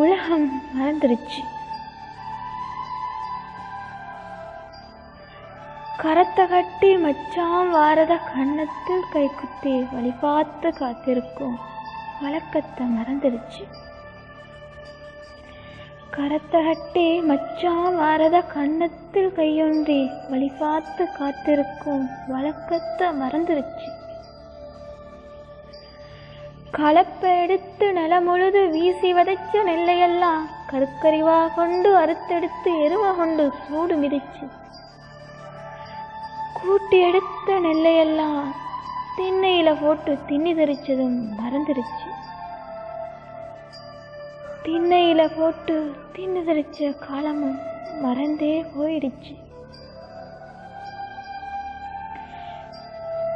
உலகம் மறந்துருச்சு கரத்தை கட்டி மச்சான் வாரத கன்னத்தில் கைக்குத்தி வழி பார்த்து காத்திருக்கும் வழக்கத்தை மறந்துருச்சு. கரத்தை கட்டி மச்சான் வாரத கன்னத்தில் கையொன்றி வழி பார்த்து காத்திருக்கும் வழக்கத்தை மறந்துருச்சு. கலப்பை எடுத்து நிலமுழுது வீசி வதைச்ச நெல்லையெல்லாம் கருக்கறிவா கொண்டு அறுத்தெடுத்து எருவ கொண்டு சூடு மிதிச்சு. கூட்டி எடுத்த நெல்லையெல்லாம் திண்ணையில போட்டு திண்ணி தெரிச்சதும் மறந்துருச்சு. திண்ணையில போட்டு திண்ணி தெரிச்ச காலமும் மறந்தே போயிடுச்சு.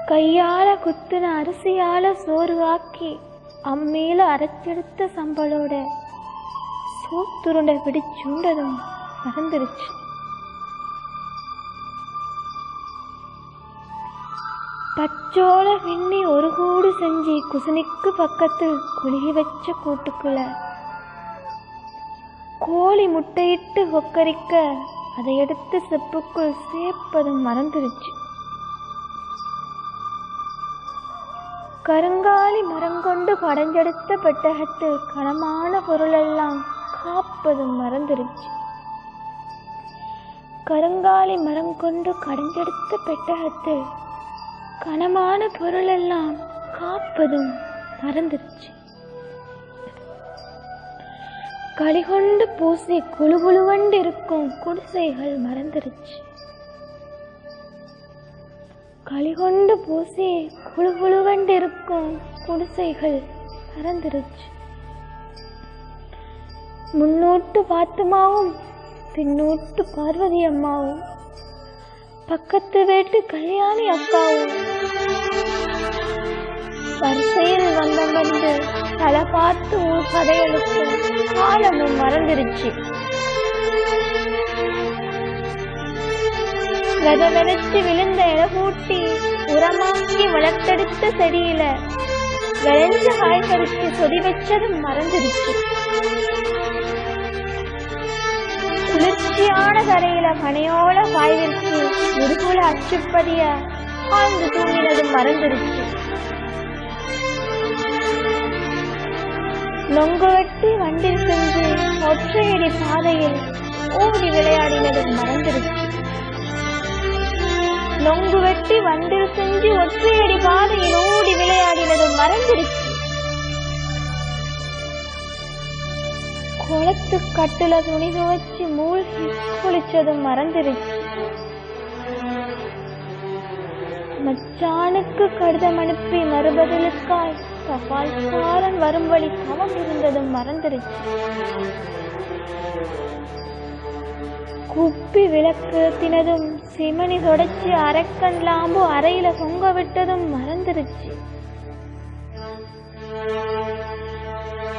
கையால குத்துன அரிசியால சோறு ஆக்கி அம்மியில அரைச்செடுத்த சம்பளோட சோத்துருண்டை பிடிச்சுண்டதும் மறந்துருச்சு. பச்சோள விண்ணி ஒரு கூடு செஞ்சு குசுனிக்கு பக்கத்தில் குளிகி வச்ச கூட்டுக்குள்ள கோழி முட்டையிட்டு ஒக்கரிக்க அதை எடுத்து செப்புக்குள் சேர்ப்பதும் மறந்துருச்சு. கருங்காலி மரங்கொண்டு கொண்டு பெட்டகத்து கனமான பொருளெல்லாம் காப்பதும் மறந்துருச்சு. கருங்காலி மரம் கொண்டு கடைஞ்செடுத்த கனமான பொருளெல்லாம் காப்பதும் மறந்துருச்சு. களிகொண்டு பூசி குழு குழுவண்டு இருக்கும் குடிசைகள் மறந்துருச்சு. களிகொண்டு பூசி குழு குழுவண்டு இருக்கும் குடிசைகள் பறந்துருச்சு. முன்னூட்டு பாத்துமாவும் பின்னூட்டு பார்வதி அம்மாவும் பக்கத்து வீட்டு கல்யாணி அக்காவும். வரிசையில் வந்தம் வந்து தலை பார்த்து ஊர் கதையெழுத்தும் காலமும் மறந்துருச்சு. வெத விதைச்சு விழுந்த இலை உரமாக்கி வளர்த்தெடுத்த செடியில விளைஞ்ச காய்கறிக்கு சொதி வச்சதும் மறந்துடுச்சு. குளிர்ச்சியான தரையில பனையோல காய் முதுகுல அச்சுப்பதிய ஆழ்ந்து தூங்கினதும் மறந்துருச்சு நொங்கு வெட்டி வண்டில் சென்று ஒற்றையடி பாதையில் ஓடி விளையாடினதும் மறந்துருச்சு நொங்கு வெட்டி வண்டில் செஞ்சு ஒற்றையடி பாதையில் ஓடி விளையாடினதும் மறந்துடுச்சு. குளத்து கட்டுல துணி துவச்சு மூழ்கி குளிச்சதும் மறந்துடுச்சு. மச்சானுக்கு கடிதம் அனுப்பி மறுபதிலுக்காய் தபால்காரன் வரும் வழி தவம் இருந்ததும் மறந்துருச்சு குப்பி விளக்கு தினதும் சிமனி தொடச்சி அரக்கன் லாம்பு அறையில தொங்க விட்டதும் மறந்துருச்சு.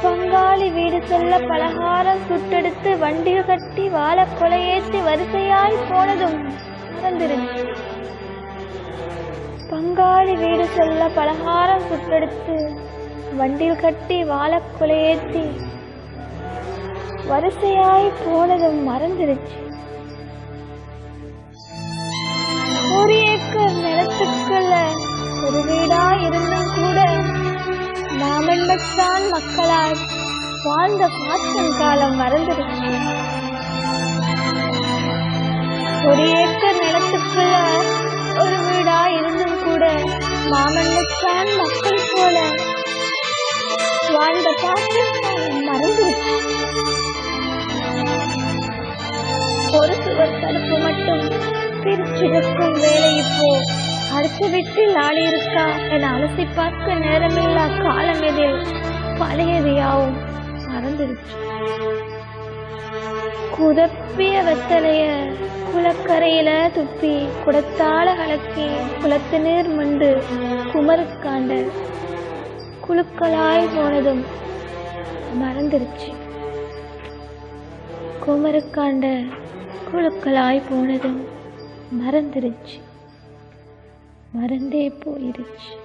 பங்காளி வீடு செல்ல பலகாரம் சுட்டெடுத்து வண்டியில் கட்டி வாழை கொலையேற்றி வரிசையாய் போனதும் மறந்துருச்சு. பங்காளி வீடு செல்ல பலகாரம் சுட்டெடுத்து வண்டியில் கட்டி வாழை கொலையேற்றி வரிசையாய் போனதும் மறந்துருச்சு. மக்களால் வாழ்ந்த பாட்டன் காலம் மறந்துடுச்சு ஒரு ஏக்கர் நிலத்துக்குள்ள ஒரு வீடா இருந்தும் கூட மாமல்லத்தான் மக்கள் போல வாழ்ந்த பாட்டன் காலம் மறந்துடுச்சு ஒரு சுவர் தடுப்பு மட்டும் பிரிச்சிருக்கும் வேலை இப்போ அடுத்த வீட்டில் ஆளி இருக்கா என அலசி பார்க்க நேரமில்லா காலம் எதில்? பழையதையாவும் மறந்துடுச்சு குதப்பிய வெத்தலைய குளக்கரையில துப்பி குடத்தால கலக்கி குளத்து நீர் மண்டு குமருக்காண்ட குழுக்களாய் போனதும் மறந்துருச்சு. குமருக்காண்ட குழுக்களாய் போனதும் மறந்துருச்சு. மறந்தே போயிருச்சு.